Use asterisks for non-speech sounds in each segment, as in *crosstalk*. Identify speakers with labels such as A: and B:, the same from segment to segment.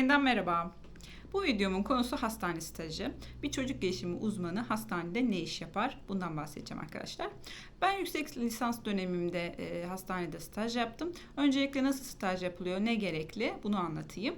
A: yeniden merhaba. Bu videomun konusu hastane stajı. Bir çocuk gelişimi uzmanı hastanede ne iş yapar? Bundan bahsedeceğim arkadaşlar. Ben yüksek lisans dönemimde e, hastanede staj yaptım. Öncelikle nasıl staj yapılıyor, ne gerekli bunu anlatayım.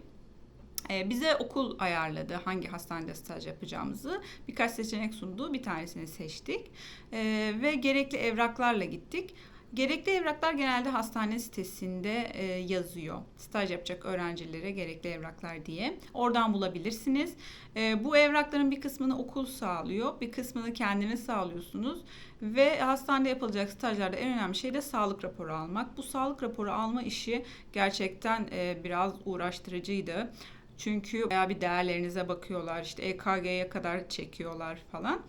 A: E, bize okul ayarladı hangi hastanede staj yapacağımızı. Birkaç seçenek sundu. Bir tanesini seçtik. E, ve gerekli evraklarla gittik. Gerekli evraklar genelde hastane sitesinde e, yazıyor. Staj yapacak öğrencilere gerekli evraklar diye. Oradan bulabilirsiniz. E, bu evrakların bir kısmını okul sağlıyor, bir kısmını kendiniz sağlıyorsunuz. Ve hastanede yapılacak stajlarda en önemli şey de sağlık raporu almak. Bu sağlık raporu alma işi gerçekten e, biraz uğraştırıcıydı. Çünkü bayağı bir değerlerinize bakıyorlar. İşte EKG'ye kadar çekiyorlar falan.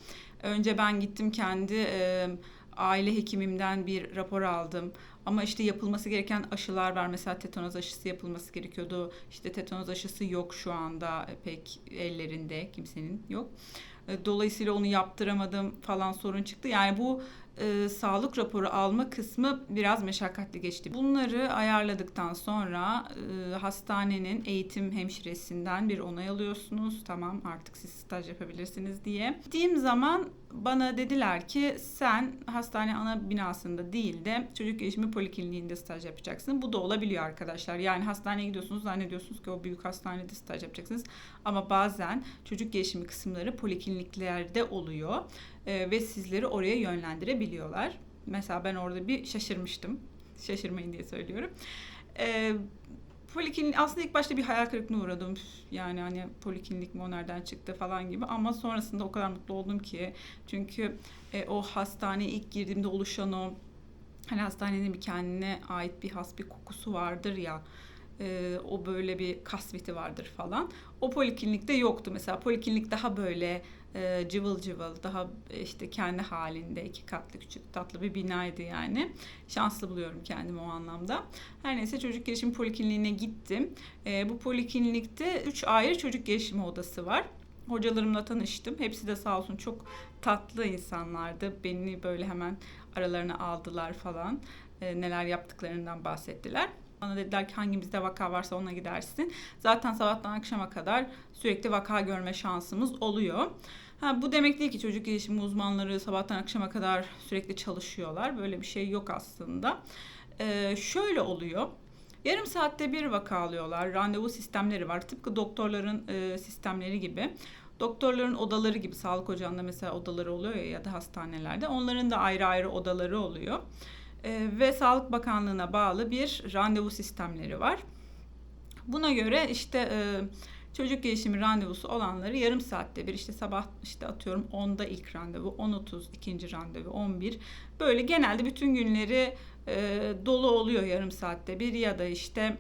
A: Önce ben gittim kendi e, aile hekimimden bir rapor aldım. Ama işte yapılması gereken aşılar var. Mesela tetanoz aşısı yapılması gerekiyordu. İşte tetanoz aşısı yok şu anda pek ellerinde kimsenin yok. E, dolayısıyla onu yaptıramadım falan sorun çıktı. Yani bu e, sağlık raporu alma kısmı biraz meşakkatli geçti. Bunları ayarladıktan sonra e, hastanenin eğitim hemşiresinden bir onay alıyorsunuz. Tamam artık siz staj yapabilirsiniz diye. Gittiğim zaman bana dediler ki sen hastane ana binasında değil de çocuk gelişimi polikliniğinde staj yapacaksın. Bu da olabiliyor arkadaşlar. Yani hastaneye gidiyorsunuz zannediyorsunuz ki o büyük hastanede staj yapacaksınız. Ama bazen çocuk gelişimi kısımları polikliniklerde oluyor e, ve sizleri oraya yönlendirebiliyorlar. Mesela ben orada bir şaşırmıştım. Şaşırmayın diye söylüyorum. E, poliklinik aslında ilk başta bir hayal kırıklığına uğradım. Yani hani poliklinik mi o nereden çıktı falan gibi ama sonrasında o kadar mutlu oldum ki. Çünkü e, o hastaneye ilk girdiğimde oluşan o hani hastanenin bir kendine ait bir has bir kokusu vardır ya e, o böyle bir kasveti vardır falan. O poliklinikte yoktu mesela. Poliklinik daha böyle e, cıvıl cıvıl, daha işte kendi halinde iki katlı küçük tatlı bir binaydı yani. Şanslı buluyorum kendimi o anlamda. Her neyse çocuk gelişim polikliniğine gittim. E, bu poliklinikte üç ayrı çocuk gelişimi odası var hocalarımla tanıştım. Hepsi de sağ olsun çok tatlı insanlardı. Beni böyle hemen aralarına aldılar falan. E, neler yaptıklarından bahsettiler. Bana dediler ki hangimizde vaka varsa ona gidersin. Zaten sabahtan akşama kadar sürekli vaka görme şansımız oluyor. Ha, bu demek değil ki çocuk gelişimi uzmanları sabahtan akşama kadar sürekli çalışıyorlar. Böyle bir şey yok aslında. Ee, şöyle oluyor. Yarım saatte bir vaka alıyorlar. Randevu sistemleri var. Tıpkı doktorların e, sistemleri gibi. Doktorların odaları gibi sağlık ocağında mesela odaları oluyor ya ya da hastanelerde. Onların da ayrı ayrı odaları oluyor. E, ve Sağlık Bakanlığı'na bağlı bir randevu sistemleri var. Buna göre işte e, çocuk gelişimi randevusu olanları yarım saatte bir işte sabah işte atıyorum 10'da ilk randevu, 10.30 ikinci randevu, 11 böyle genelde bütün günleri e, dolu oluyor yarım saatte bir ya da işte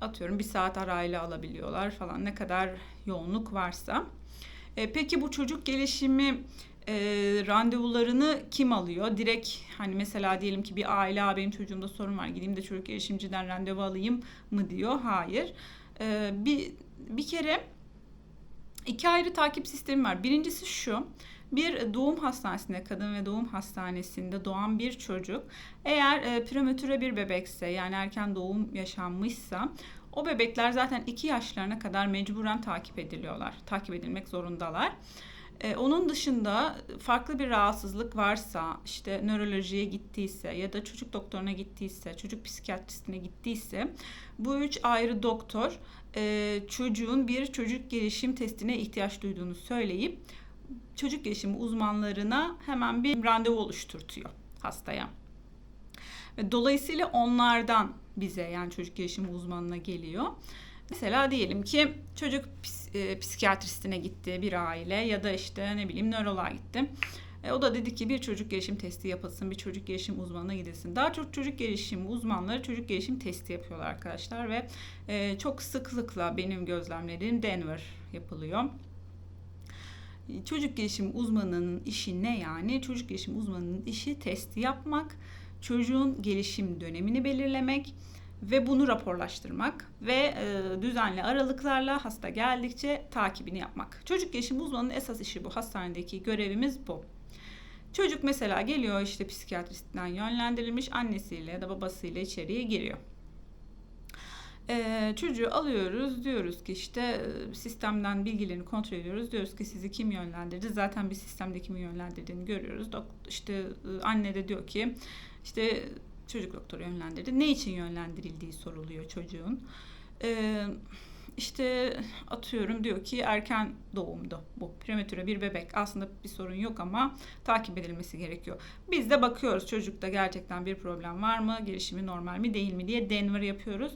A: atıyorum bir saat arayla alabiliyorlar falan ne kadar yoğunluk varsa. E, peki bu çocuk gelişimi e, randevularını kim alıyor? Direkt hani mesela diyelim ki bir aile benim çocuğumda sorun var gideyim de çocuk gelişimciden randevu alayım mı diyor. Hayır. E, bir, bir kere iki ayrı takip sistemi var. Birincisi şu. Bir doğum hastanesinde, kadın ve doğum hastanesinde doğan bir çocuk eğer e, prematüre bir bebekse yani erken doğum yaşanmışsa o bebekler zaten 2 yaşlarına kadar mecburen takip ediliyorlar. Takip edilmek zorundalar. Ee, onun dışında farklı bir rahatsızlık varsa, işte nörolojiye gittiyse ya da çocuk doktoruna gittiyse, çocuk psikiyatristine gittiyse bu üç ayrı doktor e, çocuğun bir çocuk gelişim testine ihtiyaç duyduğunu söyleyip çocuk gelişimi uzmanlarına hemen bir randevu oluşturtuyor hastaya. Dolayısıyla onlardan bize yani çocuk gelişimi uzmanına geliyor. Mesela diyelim ki çocuk e, psikiyatristine gitti bir aile ya da işte ne bileyim nöroloğa gitti. E, o da dedi ki bir çocuk gelişim testi yapılsın, bir çocuk gelişim uzmanına gidilsin. Daha çok çocuk gelişim uzmanları çocuk gelişim testi yapıyorlar arkadaşlar ve e, çok sıklıkla benim gözlemlediğim Denver yapılıyor. Çocuk gelişim uzmanının işi ne yani? Çocuk gelişim uzmanının işi testi yapmak, çocuğun gelişim dönemini belirlemek ve bunu raporlaştırmak ve e, düzenli aralıklarla hasta geldikçe takibini yapmak. Çocuk gelişim uzmanının esas işi bu. Hastanedeki görevimiz bu. Çocuk mesela geliyor işte psikiyatristten yönlendirilmiş annesiyle ya da babasıyla içeriye giriyor. Ee, çocuğu alıyoruz diyoruz ki işte e, sistemden bilgilerini kontrol ediyoruz. Diyoruz ki sizi kim yönlendirdi? Zaten bir sistemde kimin yönlendirdiğini görüyoruz. Dok- işte e, anne de diyor ki işte çocuk doktoru yönlendirdi. Ne için yönlendirildiği soruluyor çocuğun. Ee, işte atıyorum diyor ki erken doğumdu bu prematüre bir bebek aslında bir sorun yok ama takip edilmesi gerekiyor. Biz de bakıyoruz çocukta gerçekten bir problem var mı gelişimi normal mi değil mi diye Denver yapıyoruz.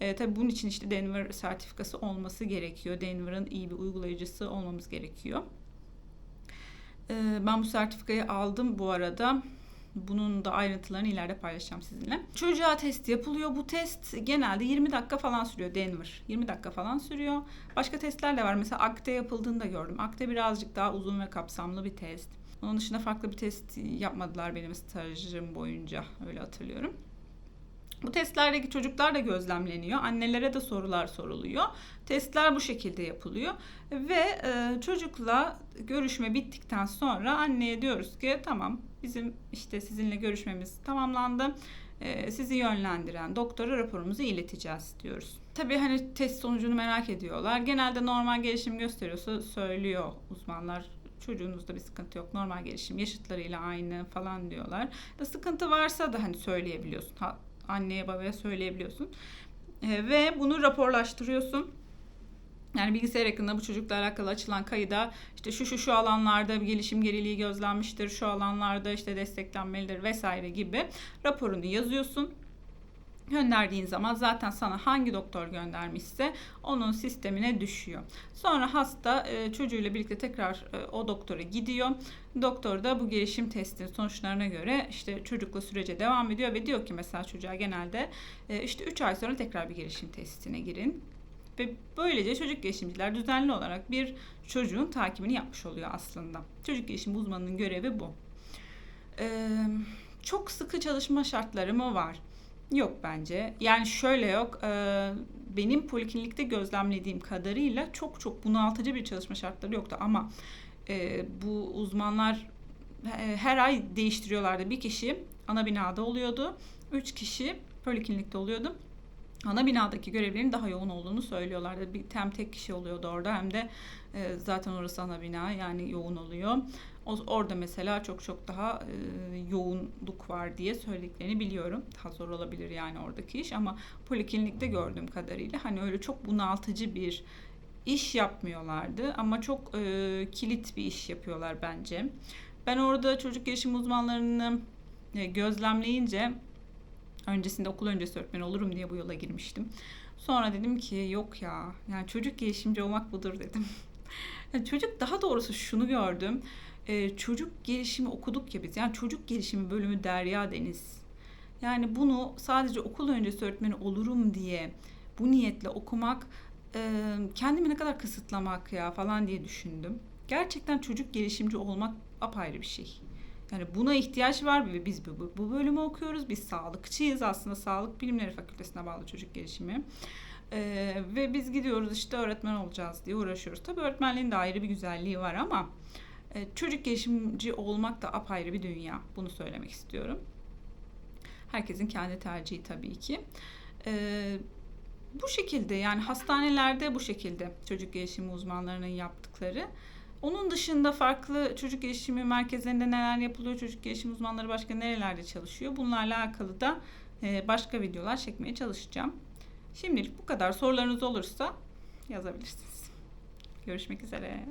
A: E, tabii bunun için işte Denver sertifikası olması gerekiyor. Denver'ın iyi bir uygulayıcısı olmamız gerekiyor. E, ben bu sertifikayı aldım bu arada. Bunun da ayrıntılarını ileride paylaşacağım sizinle. Çocuğa test yapılıyor. Bu test genelde 20 dakika falan sürüyor Denver. 20 dakika falan sürüyor. Başka testler de var. Mesela ACTE yapıldığını da gördüm. ACTE birazcık daha uzun ve kapsamlı bir test. Onun dışında farklı bir test yapmadılar benim stajım boyunca. Öyle hatırlıyorum. Bu testlerdeki çocuklar da gözlemleniyor. Annelere de sorular soruluyor. Testler bu şekilde yapılıyor. Ve e, çocukla görüşme bittikten sonra anneye diyoruz ki tamam bizim işte sizinle görüşmemiz tamamlandı. E, sizi yönlendiren doktora raporumuzu ileteceğiz diyoruz. Tabii hani test sonucunu merak ediyorlar. Genelde normal gelişim gösteriyorsa söylüyor uzmanlar çocuğunuzda bir sıkıntı yok. Normal gelişim yaşıtlarıyla aynı falan diyorlar. Da sıkıntı varsa da hani söyleyebiliyorsun. Anneye babaya söyleyebiliyorsun. E, ve bunu raporlaştırıyorsun. Yani bilgisayar ekranında bu çocukla alakalı açılan kayıda işte şu şu şu alanlarda bir gelişim geriliği gözlenmiştir, şu alanlarda işte desteklenmelidir vesaire gibi raporunu yazıyorsun. Gönderdiğin zaman zaten sana hangi doktor göndermişse onun sistemine düşüyor. Sonra hasta e, çocuğuyla birlikte tekrar e, o doktora gidiyor. Doktor da bu gelişim testinin sonuçlarına göre işte çocukla sürece devam ediyor ve diyor ki mesela çocuğa genelde e, işte 3 ay sonra tekrar bir gelişim testine girin. Ve böylece çocuk gelişimciler düzenli olarak bir çocuğun takibini yapmış oluyor aslında. Çocuk gelişim uzmanının görevi bu. Ee, çok sıkı çalışma şartları mı var? Yok bence. Yani şöyle yok. E, benim poliklinikte gözlemlediğim kadarıyla çok çok bunaltıcı bir çalışma şartları yoktu ama e, bu uzmanlar e, her ay değiştiriyorlardı. Bir kişi ana binada oluyordu. Üç kişi poliklinikte oluyordu. Ana binadaki görevlerin daha yoğun olduğunu söylüyorlardı. Bir, hem tek kişi oluyordu orada hem de zaten orası ana bina yani yoğun oluyor. Orada mesela çok çok daha e, yoğunluk var diye söylediklerini biliyorum. Daha zor olabilir yani oradaki iş ama poliklinikte gördüğüm kadarıyla hani öyle çok bunaltıcı bir iş yapmıyorlardı ama çok e, kilit bir iş yapıyorlar bence. Ben orada çocuk gelişim uzmanlarını e, gözlemleyince öncesinde okul öncesi öğretmen olurum diye bu yola girmiştim. Sonra dedim ki yok ya yani çocuk gelişimci olmak budur dedim. *laughs* Çocuk daha doğrusu şunu gördüm. Ee, çocuk gelişimi okuduk ya biz. Yani çocuk gelişimi bölümü Derya Deniz. Yani bunu sadece okul öncesi öğretmeni olurum diye bu niyetle okumak e, kendimi ne kadar kısıtlamak ya falan diye düşündüm. Gerçekten çocuk gelişimci olmak apayrı bir şey. Yani buna ihtiyaç var ve biz bu, bu bölümü okuyoruz. Biz sağlıkçıyız aslında. Sağlık Bilimleri Fakültesine bağlı çocuk gelişimi. Ee, ve biz gidiyoruz işte öğretmen olacağız diye uğraşıyoruz. Tabii öğretmenliğin de ayrı bir güzelliği var ama e, çocuk gelişimci olmak da apayrı bir dünya. Bunu söylemek istiyorum. Herkesin kendi tercihi tabii ki. Ee, bu şekilde yani hastanelerde bu şekilde çocuk gelişimi uzmanlarının yaptıkları. Onun dışında farklı çocuk gelişimi merkezlerinde neler yapılıyor, çocuk gelişim uzmanları başka nerelerde çalışıyor bunlarla alakalı da e, başka videolar çekmeye çalışacağım. Şimdilik bu kadar. Sorularınız olursa yazabilirsiniz. Görüşmek üzere.